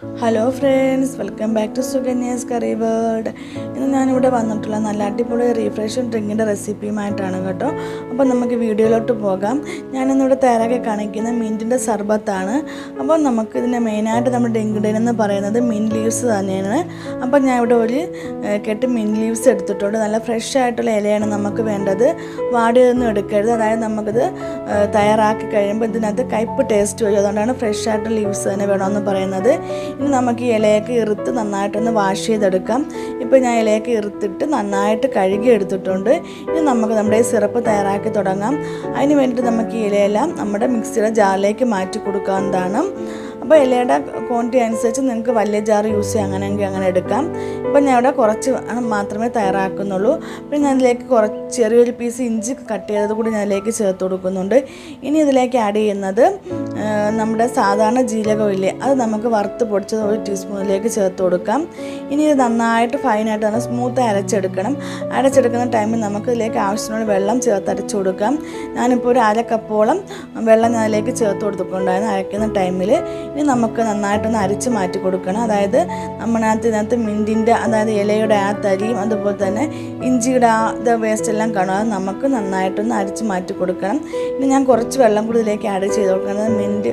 Hello friends welcome back to Suganya's curry world ഇന്ന് ഞാനിവിടെ വന്നിട്ടുള്ള നല്ല അടിപൊളി റീഫ്രഷൻ ഡ്രിങ്കിന്റെ റെസിപ്പിയുമായിട്ടാണ് കേട്ടോ. അപ്പോൾ നമുക്ക് വീഡിയോയിലോട്ട് പോകാം. ഞാനിന്നിവിടെ തയ്യാറാക്കി കാണിക്കുന്ന മിന്റിന്റെ സർബത്താണ്. അപ്പോൾ നമുക്ക് ഇതിന്റെ മെയിനായിട്ട് നമ്മുടെ ഇൻഗ്രീഡിയൻ എന്ന് പറയുന്നത് മിൻ ലീവ്സ് തന്നെയാണ്. അപ്പോൾ ഞാൻ ഇവിടെ ഒരു കെട്ട് മിൻ ലീവ്സ് എടുത്തിട്ടുണ്ട്. നല്ല ഫ്രഷ് ആയിട്ടുള്ള ഇലയാണ് നമുക്ക് വേണ്ടത്. വാടിയതൊന്നും എടുക്കരുത്. അതായത് നമുക്കിത് തയ്യാറാക്കി കഴിയുമ്പോൾ ഇതിനകത്ത് കയ്പ്പ് ടേസ്റ്റ് വരും. അതുകൊണ്ടാണ് ഫ്രഷ് ആയിട്ടുള്ള ലീവ്സ് തന്നെ വേണമെന്ന് പറയുന്നത്. ഇനി നമുക്ക് ഈ ഇലയൊക്കെ ഇറുത്ത് നന്നായിട്ടൊന്ന് വാഷ് ചെയ്തെടുക്കാം. ഇപ്പോൾ ഞാൻ ഇലയൊക്കെ ഇറുത്തിട്ട് നന്നായിട്ട് കഴുകി എടുത്തിട്ടുണ്ട്. ഇനി നമുക്ക് നമ്മുടെ സിറപ്പ് തയ്യാറാക്കി തുടങ്ങാം. അതിന് വേണ്ടിയിട്ട് നമുക്ക് ഈ ഇലയെല്ലാം നമ്മുടെ മിക്സിയുടെ ജാറിലേക്ക് മാറ്റി കൊടുക്കാവുന്നതാണ്. അപ്പോൾ ഇലയുടെ ക്വാണ്ടിറ്റി അനുസരിച്ച് നിങ്ങൾക്ക് വലിയ ജാർ യൂസ് ചെയ്യാം. അങ്ങനെയെങ്കിൽ അങ്ങനെ എടുക്കാം. ഇപ്പം ഞാൻ ഇവിടെ കുറച്ച് മാത്രമേ തയ്യാറാക്കുന്നുള്ളൂ. പിന്നെ ഞാൻ ഇതിലേക്ക് കുറച്ച് ചെറിയൊരു പീസ് ഇഞ്ചി കട്ട് ചെയ്തത് കൂടി ഞാൻ ഇതിലേക്ക് ചേർത്ത് കൊടുക്കുന്നുണ്ട്. ഇനി ഇതിലേക്ക് ആഡ് ചെയ്യുന്നത് നമ്മുടെ സാധാരണ ജീരകമില്ലേ അത് നമുക്ക് വറുത്ത് പൊടിച്ചത് ഒരു ടീസ്പൂണിലേക്ക് ചേർത്ത് കൊടുക്കാം. ഇനി ഇത് നന്നായിട്ട് ഫൈനായിട്ട് നല്ല സ്മൂത്ത് അരച്ചെടുക്കണം. അരച്ചെടുക്കുന്ന ടൈമിൽ നമുക്ക് ഇതിലേക്ക് ആവശ്യത്തിനുള്ള വെള്ളം ചേർത്ത് അരച്ച് കൊടുക്കാം. ഞാനിപ്പോൾ ഒരു അര കപ്പോളം വെള്ളം ഞാൻ അതിലേക്ക് ചേർത്ത് കൊടുത്തിട്ടുണ്ടായിരുന്നു അരയ്ക്കുന്ന ടൈമിൽ ഇനി നമുക്ക് നന്നായിട്ടൊന്ന് അരിച്ച് മാറ്റി കൊടുക്കണം. അതായത് നമ്മളകത്ത് ഇതിനകത്ത് മിന്റിന്റെ അതായത് ഇലയുടെ ആ തരിയും അതുപോലെ തന്നെ ഇഞ്ചിയുടെ ആ ഇത് വേസ്റ്റ് എല്ലാം കാണും. അത് നമുക്ക് നന്നായിട്ടൊന്ന് അരിച്ച് മാറ്റി കൊടുക്കണം. ഇനി ഞാൻ കുറച്ച് വെള്ളം കൂടി ഇതിലേക്ക് ആഡ് ചെയ്ത് കൊടുക്കുന്നത് മിന്റ്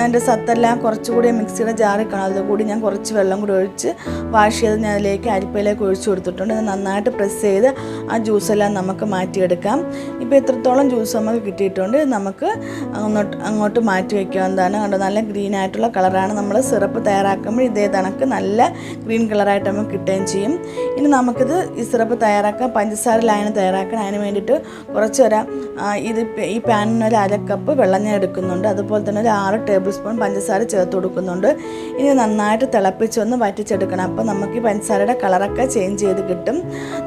അതിന്റെ സത്തെല്ലാം കുറച്ചുകൂടി മിക്സിയുടെ ജാറിൽ കാണും. അതിൽ കൂടി ഞാൻ കുറച്ച് വെള്ളം കൂടി ഒഴിച്ച് വാഷ് ചെയ്ത് ഞാൻ അതിലേക്ക് അരിപ്പയിലേക്ക് ഒഴിച്ചു കൊടുത്തിട്ടുണ്ട്. നന്നായിട്ട് പ്രസ് ചെയ്ത് ആ ജ്യൂസെല്ലാം നമുക്ക് മാറ്റിയെടുക്കാം. ഇപ്പോൾ എത്രത്തോളം ജ്യൂസ് നമുക്ക് കിട്ടിയിട്ടുണ്ട്. നമുക്ക് അങ്ങോട്ട് അങ്ങോട്ട് മാറ്റി വയ്ക്കാവുന്നതാണ് കണ്ടോ? നല്ല ഗ്രീൻ ആയിട്ടുള്ള കളറാണ് നമ്മൾ സിറപ്പ് തയ്യാറാക്കുമ്പോൾ ഇതേ കണക്ക് നല്ല ഗ്രീൻ കളറായിട്ട് നമുക്ക് കിട്ടുകയും ചെയ്യും. ഇനി നമുക്കിത് ഈ സിറപ്പ് തയ്യാറാക്കാൻ പഞ്ചസാര ലായന തയ്യാറാക്കാൻ അതിന് വേണ്ടിയിട്ട് കുറച്ച് ഒരു ഇത് ഈ പാനിന് ഒരു അര കപ്പ് വെള്ളം ഞാൻ എടുക്കുന്നുണ്ട്. അതുപോലെ തന്നെ ഒരു ആറ് ടേബിൾ സ്പൂൺ പഞ്ചസാര ചേർത്ത് കൊടുക്കുന്നുണ്ട്. ഇനി നന്നായിട്ട് തിളപ്പിച്ചൊന്ന് വറ്റിച്ചെടുക്കണം. അപ്പോൾ നമുക്ക് ഈ പഞ്ചസാരയുടെ കളറൊക്കെ ചേഞ്ച് ചെയ്ത് കിട്ടും.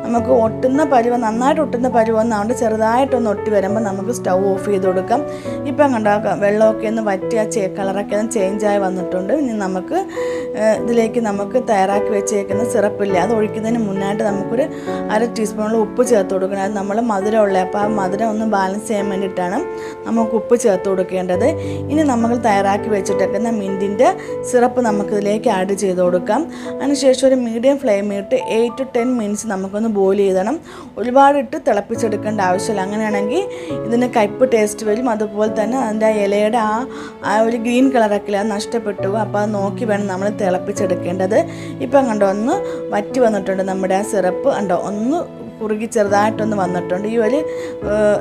നമുക്ക് ഒട്ടുന്ന പരുവം നന്നായിട്ട് ഒട്ടുന്ന പരുവെന്നാണ്ട് ചെറുതായിട്ടൊന്ന് ഒട്ടി വരുമ്പോൾ നമുക്ക് സ്റ്റൗ ഓഫ് ചെയ്ത് കൊടുക്കാം. ഇപ്പം കണ്ടാക്കാം വെള്ളമൊക്കെ ഒന്ന് വറ്റി ആ ചേ കളറൊക്കെ ഒന്ന് ചേഞ്ചായി വന്നിട്ടുണ്ട്. ഇനി നമുക്ക് ഇതിലേക്ക് നമുക്ക് തയ്യാറാക്കി വെച്ചേക്കുന്ന സിറപ്പില്ല അത് ഒഴിക്കുന്നതിന് മുന്നായിട്ട് നമുക്കൊരു അര ടീസ്പൂണോളം ഉപ്പ് ചേർത്ത് കൊടുക്കണം. അത് നമ്മൾ മധുരമുള്ള അപ്പോൾ ആ മധുരം ഒന്ന് ബാലൻസ് ചെയ്യാൻ വേണ്ടിയിട്ടാണ് നമുക്ക് ഉപ്പ് ചേർത്ത് കൊടുക്കേണ്ടത്. ഇനി നമ്മൾ തയ്യാറാക്കി വെച്ചിട്ടേക്കുന്ന മിന്റിന്റെ സിറപ്പ് നമുക്കിതിലേക്ക് ആഡ് ചെയ്ത് കൊടുക്കാം. അതിനുശേഷം ഒരു മീഡിയം ഫ്ലെയിമിട്ട് എയ്റ്റ് ടു ടെൻ മിനിറ്റ്സ് നമുക്കൊന്ന് ബോയിൽ ചെയ്തണം. ഒരുപാടിട്ട് തിളപ്പിച്ചെടുക്കേണ്ട ആവശ്യമില്ല. അങ്ങനെയാണെങ്കിൽ ഇതിന് കയ്പ്പ് ടേസ്റ്റ് വരും. അതുപോലെ തന്നെ അതിന്റെ ആ ഇലയുടെ ആ ആ ഒരു ഗ്രീൻ കളറൊക്കെ നഷ്ടപ്പെട്ടു അപ്പോൾ അത് നോക്കി വേണം നമ്മൾ തിളപ്പിച്ചെടുക്കേണ്ടത്. ഇപ്പം കണ്ടോ ഒന്ന് വറ്റി വന്നിട്ടുണ്ട് നമ്മുടെ ആ സിറപ്പ്. കണ്ടോ ഒന്ന് കുറുകി ചെറുതായിട്ടൊന്ന് വന്നിട്ടുണ്ട്. ഈ ഒരു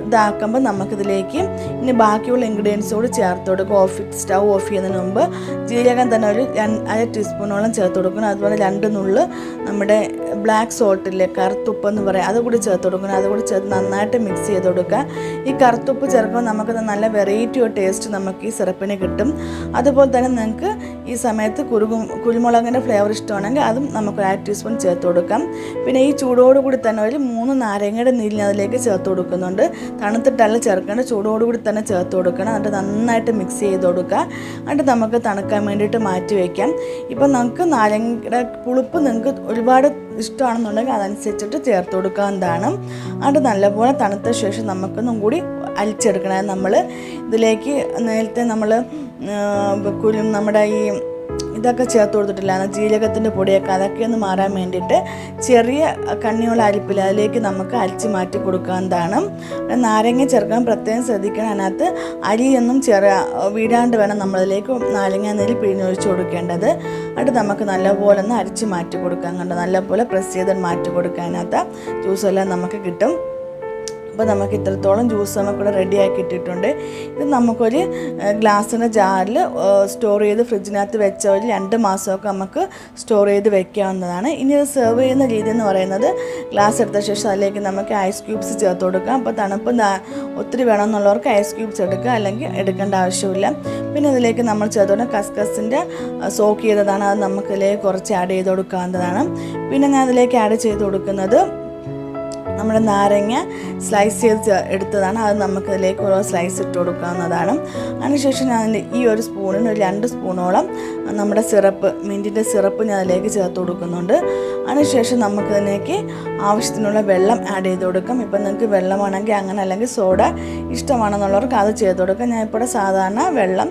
ഇതാക്കുമ്പോൾ നമുക്കിതിലേക്ക് ഇനി ബാക്കിയുള്ള ഇൻഗ്രീഡിയൻസോട് ചേർത്ത് കൊടുക്കും. ഓഫ് സ്റ്റൗ ഓഫ് ചെയ്യുന്നതിന് മുമ്പ് ജീരകം തന്നെ ഒരു അര ടീസ്പൂണോളം ചേർത്ത് കൊടുക്കണം. അതുപോലെ രണ്ട് നുള്ള് നമ്മുടെ ബ്ലാക്ക് സോൾട്ടില്ലേ കറുത്തുപ്പ് എന്ന് പറയാം അതുകൂടി ചേർത്ത് കൊടുക്കണം. അതുകൂടി ചേർത്ത് നന്നായിട്ട് മിക്സ് ചെയ്ത് കൊടുക്കുക. ഈ കറുത്തുപ്പ് ചേർക്കുമ്പോൾ നമുക്ക് നല്ല വെറൈറ്റി ഓഫ് ടേസ്റ്റ് നമുക്ക് ഈ സിറപ്പിന് കിട്ടും. അതുപോലെ തന്നെ നിങ്ങൾക്ക് ഈ സമയത്ത് കുരുകും കുരുമുളകിന്റെ ഫ്ലേവർ ഇഷ്ടമാണെങ്കിൽ അതും നമുക്ക് ഒരു അര ടീസ്പൂൺ ചേർത്ത് കൊടുക്കാം. പിന്നെ ഈ ചൂടോടുകൂടി തന്നെ ഒരു മൂന്ന് നാരങ്ങയുടെ നീര് അതിലേക്ക് ചേർത്ത് കൊടുക്കുന്നുണ്ട്. തണുത്തിട്ടല്ല ചേർക്കേണ്ട ചൂടോടുകൂടി തന്നെ ചേർത്ത് കൊടുക്കണം. എന്നിട്ട് നന്നായിട്ട് മിക്സ് ചെയ്ത് കൊടുക്കുക. എന്നിട്ട് നമുക്ക് തണുക്കാൻ വേണ്ടിയിട്ട് മാറ്റി വയ്ക്കാം. ഇപ്പം നമുക്ക് നാരങ്ങയുടെ പുളിപ്പ് നിങ്ങൾക്ക് ഒരുപാട് ഇഷ്ടമാണെന്നുണ്ടെങ്കിൽ അതനുസരിച്ചിട്ട് ചേർത്ത് കൊടുക്കാവുന്നതാണ് അത് നല്ലപോലെ തണുത്ത ശേഷം നമുക്കൊന്നും കൂടി അലിച്ചെടുക്കണം. നമ്മൾ ഇതിലേക്ക് നേരത്തെ നമ്മൾ കുരു നമ്മുടെ ഈ ഇതൊക്കെ ചേർത്ത് കൊടുത്തിട്ടില്ല. ജീരകത്തിന്റെ പൊടിയൊക്കെ അതൊക്കെ ഒന്ന് മാറാൻ വേണ്ടിയിട്ട് ചെറിയ കണ്ണിയുള്ള അരിപ്പിൽ അതിലേക്ക് നമുക്ക് അരിച്ച് മാറ്റി കൊടുക്കാവുന്നതാണ് നാരങ്ങ ചേർക്കാൻ പ്രത്യേകം ശ്രദ്ധിക്കണം. അതിനകത്ത് അരിയൊന്നും ചെറിയ വീടാണ്ട് വേണം നമ്മളതിലേക്ക് നാരങ്ങ നീര് പിഴിഞ്ഞൊഴിച്ച് കൊടുക്കേണ്ടത്. എന്നിട്ട് നമുക്ക് നല്ലപോലെ ഒന്ന് അരിച്ച് മാറ്റി കൊടുക്കാൻ കണ്ടോ? നല്ലപോലെ പ്രസ് ചെയ്ത് മാറ്റി കൊടുക്കാൻ അതിനകത്ത് ജ്യൂസെല്ലാം നമുക്ക് കിട്ടും. അപ്പോൾ നമുക്ക് ഇത്രത്തോളം ജ്യൂസ് നമുക്കിവിടെ റെഡിയാക്കി ഇട്ടിട്ടുണ്ട്. ഇത് നമുക്കൊരു ഗ്ലാസ്സിന്റെ ജാറിൽ സ്റ്റോർ ചെയ്ത് ഫ്രിഡ്ജിനകത്ത് വെച്ച ഒരു രണ്ട് മാസമൊക്കെ നമുക്ക് സ്റ്റോർ ചെയ്ത് വെക്കാവുന്നതാണ്. ഇനി ഇത് സെർവ് ചെയ്യുന്ന രീതി എന്ന് പറയുന്നത് ഗ്ലാസ് എടുത്ത ശേഷം അതിലേക്ക് നമുക്ക് ഐസ് ക്യൂബ്സ് ചേർത്ത് കൊടുക്കാം. അപ്പോൾ തണുപ്പ് ഒത്തിരി വേണമെന്നുള്ളവർക്ക് ഐസ് ക്യൂബ്സ് എടുക്കുക അല്ലെങ്കിൽ എടുക്കേണ്ട ആവശ്യമില്ല. പിന്നെ ഇതിലേക്ക് നമ്മൾ ചേർത്തോണ്ട് കസ്കസിന്റെ സോക്ക് ചെയ്തതാണ്. അത് നമുക്കിതിലേക്ക് കുറച്ച് ആഡ് ചെയ്ത് കൊടുക്കാവുന്നതാണ്. പിന്നെ ഞാൻ അതിലേക്ക് ആഡ് ചെയ്ത് കൊടുക്കുന്നത് നമ്മുടെ നാരങ്ങ സ്ലൈസ് ചെയ്ത് എടുത്തതാണ്. അത് നമുക്ക് ഇതിലേക്ക് ഓരോ സ്ലൈസ് ഇട്ട് കൊടുക്കാവുന്നതാണ്. അതിനുശേഷം ഞാൻ ഈ ഒരു സ്പൂണിന് ഒരു രണ്ട് സ്പൂണോളം നമ്മുടെ സിറപ്പ് മിന്റിന്റെ സിറപ്പ് ഞാൻ അതിലേക്ക് ചേർത്ത് കൊടുക്കുന്നുണ്ട്. അതിനുശേഷം നമുക്ക് ഇതിലേക്ക് ആവശ്യത്തിനുള്ള വെള്ളം ആഡ് ചെയ്ത് കൊടുക്കാം. ഇപ്പം നിങ്ങൾക്ക് വെള്ളമാണെങ്കിൽ അങ്ങനെ അല്ലെങ്കിൽ സോഡ ഇഷ്ടമാണെന്നുള്ളവർക്ക് അത് ചെയ്ത് കൊടുക്കാം. ഞാൻ ഇപ്പോൾ സാധാരണ വെള്ളം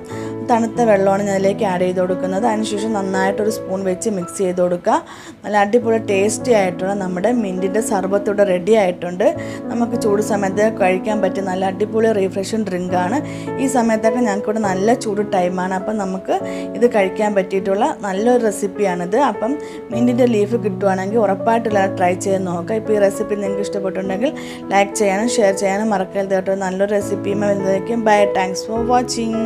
തണുത്ത വെള്ളമാണ് ഞാൻ അതിലേക്ക് ആഡ് ചെയ്ത് കൊടുക്കുന്നത്. അതിനുശേഷം നന്നായിട്ടൊരു സ്പൂൺ വെച്ച് മിക്സ് ചെയ്ത് കൊടുക്കുക. നല്ല അടിപൊളി ടേസ്റ്റി ആയിട്ടുള്ള നമ്മുടെ മിന്റിന്റെ സർബത്തോടെ റെഡി ആയിട്ടുണ്ട്. നമുക്ക് ചൂട് സമയത്ത് കഴിക്കാൻ പറ്റിയ നല്ല അടിപൊളി റീഫ്രഷിങ് ഡ്രിങ്കാണ് ഈ സമയത്തൊക്കെ ഞങ്ങൾക്കിവിടെ നല്ല ചൂട് ടൈമാണ് അപ്പം നമുക്ക് ഇത് കഴിക്കാൻ പറ്റിയിട്ടുള്ള നല്ലൊരു റെസിപ്പിയാണിത് അപ്പം മിന്റിന്റെ ലീഫ് കിട്ടുവാണെങ്കിൽ ഉറപ്പായിട്ടുള്ള ട്രൈ ചെയ്ത് നോക്കുക. ഇപ്പോൾ ഈ റെസിപ്പി നിങ്ങൾക്ക് ഇഷ്ടപ്പെട്ടുണ്ടെങ്കിൽ ലൈക്ക് ചെയ്യാനും ഷെയർ ചെയ്യാനും മറക്കരുത് കേട്ടോ. നല്ലൊരു റെസിപ്പിയുമായി വരുന്നതായിരിക്കും. Bye thanks for watching